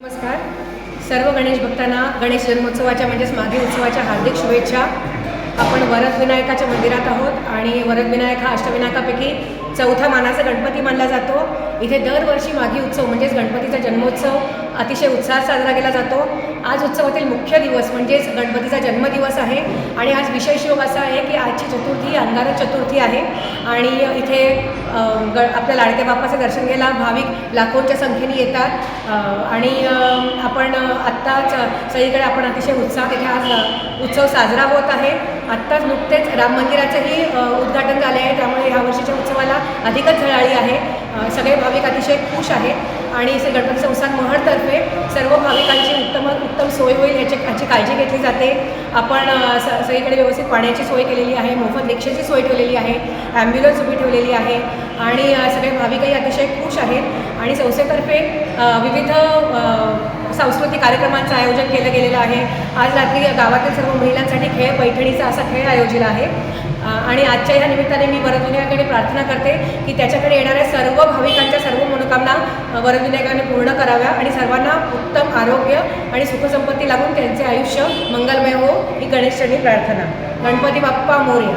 नमस्कार. सर्व गणेश भक्तांना गणेश जन्मोत्सवाच्या म्हणजेच माघी उत्सवाच्या हार्दिक शुभेच्छा. आपण वरद विनायकाच्या मंदिरात आहोत आणि वरद विनायक हा अष्टविनायकापैकी चौथा मानाचा गणपती मानला जातो. इथे दरवर्षी माघी उत्सव म्हणजेच गणपतीचा जन्मोत्सव अतिशय उत्साहात साजरा केला जातो. आज उत्सवातील मुख्य दिवस म्हणजेच गणपतीचा जन्मदिवस आहे. आणि आज विशेष योग असा आहे की आजची चतुर्थी अंगारक चतुर्थी आहे. आणि इथे ग आपल्या लाडक्या बाप्पाचं दर्शन घ्यायला भाविक लाखोंच्या संख्येने येतात. आणि आपण आत्ताच सगळीकडे आपण अतिशय उत्साहात इथे आज उत्सव साजरा होत आहे. आत्ताच नुकतेच राम मंदिराचंही उद्घाटन झाले आहे त्यामुळे ह्या वर्षीच्या उत्सवाला अधिकच झळाळी आहे. सगळे भाविक अतिशय खुश आहेत. आणि श्री गणपती संस्थान महडतर्फे सर्व भाविकांची उत्तम उत्तम सोय होईल याची याची काळजी घेतली जाते. आपण स सगळीकडे व्यवस्थित पाण्याची सोय केलेली आहे मोफत रिक्षेची सोय ठेवलेली आहे ॲम्ब्युलन्स उभी ठेवलेली आहे आणि सगळे भाविकही अतिशय खुश आहेत. आणि संस्थेतर्फे विविध सांस्कृतिक कार्यक्रमांचं आयोजन केलं गेलेलं आहे. आज रात्री गावातील सर्व महिलांसाठी खेळ पैठणीचा असा खेळ आयोजित आहे. आणि आजच्या या निमित्ताने मी वरदविनायकाने प्रार्थना करते की त्याच्याकडे येणाऱ्या सर्व भाविकांच्या सर्व मनोकामना वरदविनायकाने पूर्ण कराव्या आणि सर्वांना उत्तम आरोग्य आणि सुखसंपत्ती लागून त्यांचे आयुष्य मंगलमय हो ही गणेशचरणी प्रार्थना. गणपती बाप्पा मोर्या.